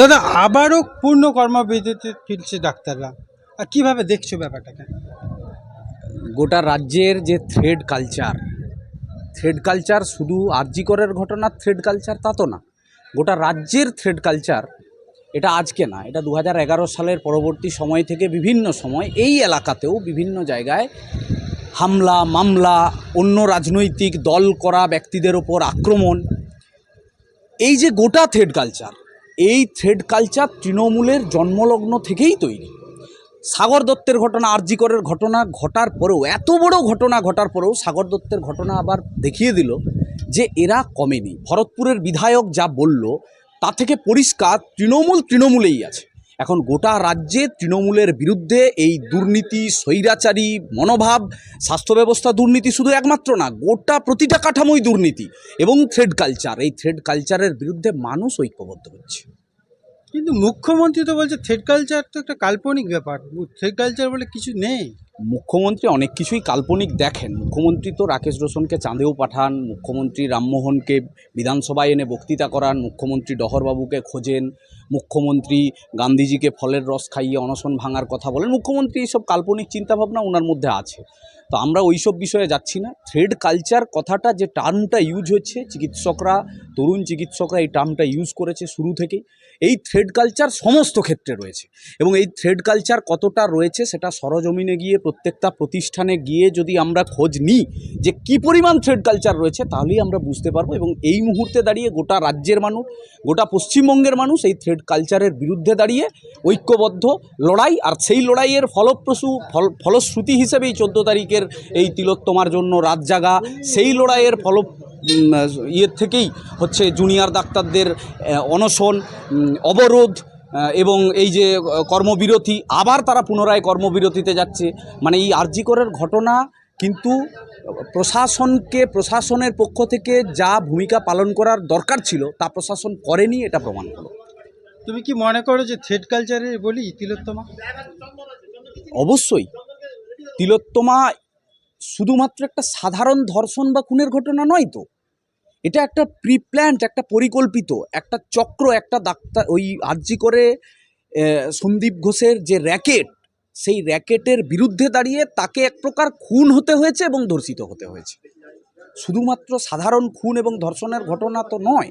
দাদা, আবারও পূর্ণ কর্মবিরতিতে ফিরছে ডাক্তাররা। আর কীভাবে দেখছ ব্যাপারটাকে? গোটা রাজ্যের যে থ্রেড কালচার থ্রেড কালচার শুধু আরজিকরের ঘটনার থ্রেড কালচার তা তো না। গোটা রাজ্যের থ্রেড কালচার এটা আজকে না, এটা দু হাজার এগারো সালের পরবর্তী সময় থেকে বিভিন্ন সময় এই এলাকাতেও বিভিন্ন জায়গায় হামলা, মামলা, অন্য রাজনৈতিক দল করা ব্যক্তিদের ওপর আক্রমণ। এই যে গোটা থ্রেড কালচার এই থ্রেড কালচার তৃণমূলের জন্মলগ্ন থেকেই তৈরি। সাগর দত্তের ঘটনা আরজিকরের ঘটনা ঘটার পরেও, এত বড় ঘটনা ঘটার পরেও সাগর দত্তের ঘটনা আবার দেখিয়ে দিল যে এরা কমেনি। ভরতপুরের বিধায়ক যা বলল, তা থেকে পরিষ্কার তৃণমূল তৃণমূলেই আছে। এখন গোটা রাজ্যে তৃণমূলের বিরুদ্ধে এই দুর্নীতি, স্বৈরাচারী মনোভাব, স্বাস্থ্য ব্যবস্থা দুর্নীতি শুধু একমাত্র না, গোটা প্রতিটা কাঠামোই দুর্নীতি এবং থ্রেড কালচার এই থ্রেড কালচারের বিরুদ্ধে মানুষ ঐক্যবদ্ধ হচ্ছে। কিন্তু মুখ্যমন্ত্রী তো বলছে থ্রেড কালচার তো একটা কাল্পনিক ব্যাপার। থ্রেড কালচার বলে কিছু নেই। মুখ্যমন্ত্রী অনেক কিছুই কাল্পনিক দেখেন। মুখ্যমন্ত্রী তো রাকেশ রোশনকে চাঁদেও পাঠান, মুখ্যমন্ত্রী রামমোহনকে বিধানসভায় এনে বক্তৃতা করান, মুখ্যমন্ত্রী ডহরবাবুকে খোঁজেন, মুখ্যমন্ত্রী গান্ধীজিকে ফলের রস খাইয়ে অনশন ভাঙার কথা বলেন, মুখ্যমন্ত্রী এইসব কাল্পনিক চিন্তাভাবনা ওনার মধ্যে আছে। তো আমরা ওইসব বিষয়ে যাচ্ছি না। থ্রেড কালচার কথাটা যে টার্মটা ইউজ হচ্ছে, চিকিৎসকরা, তরুণ চিকিৎসকরা এই টার্মটা ইউজ করেছে শুরু থেকেই। এই থ্রেড কালচার সমস্ত ক্ষেত্রে রয়েছে এবং এই থ্রেড কালচার কতটা রয়েছে সেটা সরজমিনে গিয়ে, প্রত্যেকটা প্রতিষ্ঠানে গিয়ে যদি আমরা খোঁজ নিই যে কি পরিমাণ থ্রেড কালচার রয়েছে, তাহলেই আমরা বুঝতে পারব এবং এই মুহূর্তে দাঁড়িয়ে গোটা রাজ্যের মানুষ, গোটা পশ্চিমবঙ্গের মানুষ এই থ্রেড কালচারের বিরুদ্ধে দাঁড়িয়ে ঐক্যবদ্ধ, লড়াই, আর সেই লড়াইয়ের ফলপ্রসূ, ফল, ফলশ্রুতি হিসেবে এই চোদ্দ তারিখের এই তিলোত্তমার জন্য রাত জাগা সেই লড়াইয়ের ফল ইয়ের থেকেই হচ্ছে জুনিয়র ডাক্তারদের অনশন অবরোধ এবং এই যে কর্মবিরতি আবার তারা পুনরায় কর্মবিরতিতে যাচ্ছে। মানে এই আরজিকরের ঘটনা কিন্তু প্রশাসনকে প্রশাসনের পক্ষ থেকে যা ভূমিকা পালন করার দরকার ছিল তা প্রশাসন করেনি এটা প্রমাণ হলো। তুমি কি মনে করো যে থ্রেড কালচারে বলি তিলোত্তমা? অবশ্যই। তিলোত্তমা শুধুমাত্র একটা সাধারণ ধর্ষণ বা খুনের ঘটনা নয় তো। এটা একটা প্রি প্ল্যান্ট একটা পরিকল্পিত, একটা চক্র, একটা ডাক্তার, ওই আর্জি করে সন্দীপ ঘোষের যে র্যাকেট, সেই র্যাকেটের বিরুদ্ধে দাঁড়িয়ে তাকে এক প্রকার খুন হতে হয়েছে এবং ধর্ষিত হতে হয়েছে। শুধুমাত্র সাধারণ খুন এবং ধর্ষণের ঘটনা তো নয়।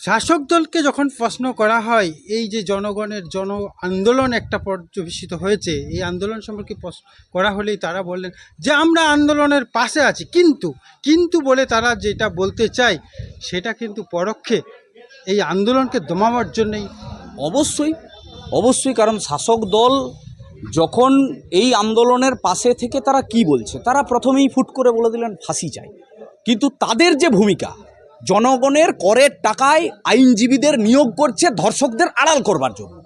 শাসক দলকে যখন প্রশ্ন করা হয়, এই যে জনগণের জন আন্দোলন একটা পর্যবেসিত হয়েছে, এই আন্দোলন সম্পর্কে প্রশ্ন করা হলেই তারা বললেন যে, আমরা আন্দোলনের পাশে আছি। কিন্তু কিন্তু বলে তারা যেটা বলতে চায়, সেটা কিন্তু পরোক্ষে এই আন্দোলনকে দমাবার জন্যই। অবশ্যই অবশ্যই, কারণ শাসক দল যখন এই আন্দোলনের পাশে থেকে তারা কি বলছে, তারা প্রথমেই ফুট করে বলে দিলেন, ফাঁসি চাই। কিন্তু তাদের যে ভূমিকা জনগণের করের টাকায় আইনজীবীদের নিয়োগ করছে ধর্ষকদের আড়াল করবার জন্য।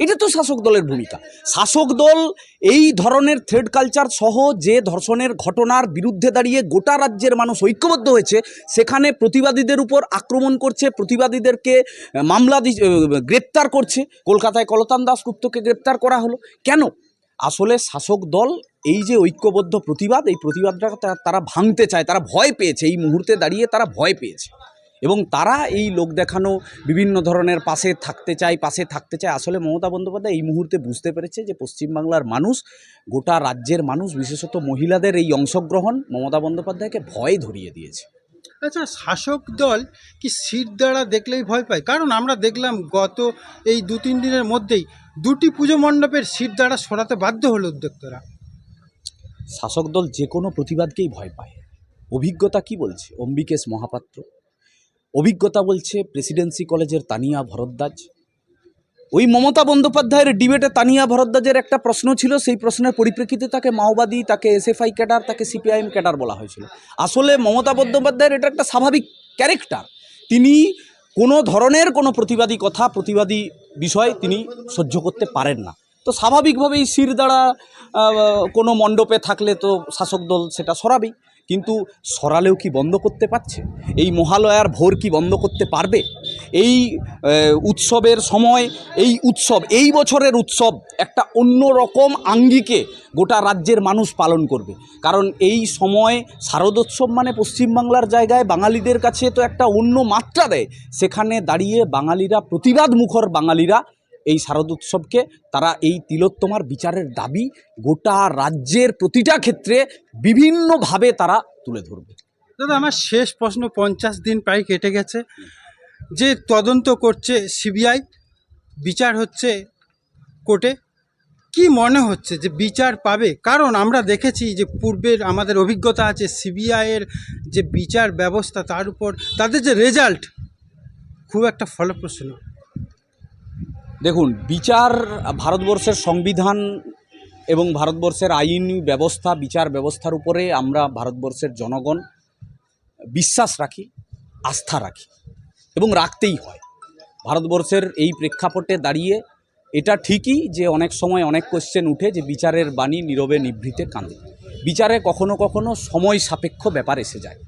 এটা তো শাসক দলের ভূমিকা। শাসক দল এই ধরনের থ্রেড কালচার সহ যে ধর্ষণের ঘটনার বিরুদ্ধে দাঁড়িয়ে গোটা রাজ্যের মানুষ ঐক্যবদ্ধ হয়েছে, সেখানে প্রতিবাদীদের উপর আক্রমণ করছে, প্রতিবাদীদেরকে মামলা গ্রেপ্তার করছে। কলকাতায় কলতান দাসগুপ্তকে গ্রেপ্তার করা হলো। কেন? আসলে শাসক দল এই যে ঐক্যবদ্ধ প্রতিবাদ, এই প্রতিবাদটা তারা ভাঙতে চায়, তারা ভয় পেয়েছে। এই মুহূর্তে দাঁড়িয়ে তারা ভয় পেয়েছে। এবং তারা এই লোক দেখানো, বিভিন্ন ধরনের পাশে থাকতে চায়, পাশে থাকতে চায়। আসলে মমতা বন্দ্যোপাধ্যায় এই মুহূর্তে বুঝতে পেরেছে যে পশ্চিমবাংলার মানুষ, গোটা রাজ্যের মানুষ, বিশেষত মহিলাদের এই অংশগ্রহণ মমতা বন্দ্যোপাধ্যায়কে ভয় ধরিয়ে দিয়েছে। আচ্ছা শাসক দল কি সিট দ্বারা দেখলেই ভয় পায়? কারণ আমরা দেখলাম গত এই দু তিন দিনের মধ্যেই দুটি পুজো মণ্ডপের সিট দ্বারা সরাতে বাধ্য হলো উদ্যোক্তারা। শাসক দল যে কোনো প্রতিবাদকেই ভয় পায়। অভিজ্ঞতা কি বলছে অম্বিকেশ মহাপাত্র? অভিজ্ঞতা বলছে প্রেসিডেন্সি কলেজের তানিয়া ভরদ্বাজ। ওই মমতা বন্দ্যোপাধ্যায়ের ডিবেটে তানিয়া ভরদ্বাজের একটা প্রশ্ন ছিল, সেই প্রশ্নের পরিপ্রেক্ষিতে তাকে মাওবাদী, তাকে এসএফআই ক্যাডার, তাকে সিপিআইএম ক্যাডার বলা হয়েছিল। আসলে মমতা বন্দ্যোপাধ্যায়ের এটা একটা স্বাভাবিক ক্যারেক্টার। তিনি কোনো ধরনের কোনো প্রতিবাদী কথা, প্রতিবাদী বিষয় তিনি সহ্য করতে পারেন না। তো স্বাভাবিকভাবেই শির দ্বারা কোনো মণ্ডপে থাকলে তো শাসক দল সেটা সরাবেই। কিন্তু সরালেও কি বন্ধ করতে পারছে? এই মহালয়ার ভোর কি বন্ধ করতে পারবে? এই উৎসবের সময়, এই উৎসব, এই বছরের উৎসব একটা অন্য রকম আঙ্গিকে গোটা রাজ্যের মানুষ পালন করবে। কারণ এই সময় শারদোৎসব মানে পশ্চিমবাংলার জায়গায় বাঙালিদের কাছে তো একটা অন্য মাত্রা দেয়। সেখানে দাঁড়িয়ে বাঙালিরা প্রতিবাদ মুখর বাঙালিরা এই শারদোৎসবকে তারা এই তিলোত্তমার বিচারের দাবি গোটা রাজ্যের প্রতিটা ক্ষেত্রে বিভিন্নভাবে তারা তুলে ধরবে। দাদা, আমার শেষ প্রশ্ন, পঞ্চাশ দিন প্রায় কেটে গেছে। যে তদন্ত করছে সিবিআই, বিচার হচ্ছে কোর্টে, কি মনে হচ্ছে যে বিচার পাবে? কারণ আমরা দেখেছি যে পূর্বের আমাদের অভিজ্ঞতা আছে সিবিআইয়ের যে বিচার ব্যবস্থা, তার উপর তাদের যে রেজাল্ট খুব একটা ফলপ্রসূ নয়। দেখুন, বিচার ভারতবর্ষের সংবিধান এবং ভারতবর্ষের আইনি ব্যবস্থা, বিচার ব্যবস্থার উপরে আমরা ভারতবর্ষের জনগণ বিশ্বাস রাখি, আস্থা রাখি এবং রাখতেই হয়। ভারতবর্ষের এই প্রেক্ষাপটে দাঁড়িয়ে এটা ঠিকই যে অনেক সময় অনেক কোশ্চেন উঠে যে বিচারের বাণী নীরবে নিভৃতে কাঁদে। বিচারে কখনো কখনো সময় সাপেক্ষ ব্যাপার এসে যায়।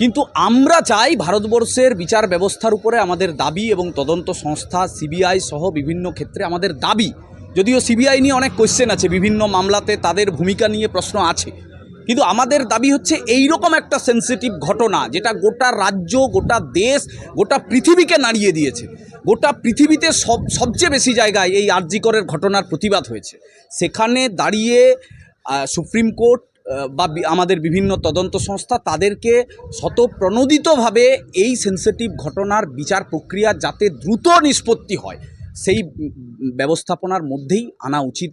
কিন্তু আমরা চাই ভারতবর্ষের বিচার ব্যবস্থার উপরে আমাদের দাবি এবং তদন্ত সংস্থা, সিবিআই সহ বিভিন্ন ক্ষেত্রে আমাদের দাবি। যদিও সিবিআই নিয়ে অনেক কোশ্চেন আছে, বিভিন্ন মামলাতে তাদের ভূমিকা নিয়ে প্রশ্ন আছে। কিন্তু আমাদের দাবি হচ্ছে এই রকম একটা সেন্সিটিভ ঘটনা, যেটা গোটা রাজ্য, গোটা দেশ, গোটা পৃথিবীকে নাড়িয়ে দিয়েছে। গোটা পৃথিবীতে সব, সবচেয়ে বেশি জায়গায় এই আরজিকরের ঘটনার প্রতিবাদ হয়েছে। সেখানে দাঁড়িয়ে সুপ্রিম কোর্ট বা আমাদের বিভিন্ন তদন্ত সংস্থা তাদেরকে শতপ্রণোদিতভাবে এই সেন্সিটিভ ঘটনার বিচার প্রক্রিয়া যাতে দ্রুত নিষ্পত্তি হয়, সেই ব্যবস্থাপনার মধ্যেই আনা উচিত।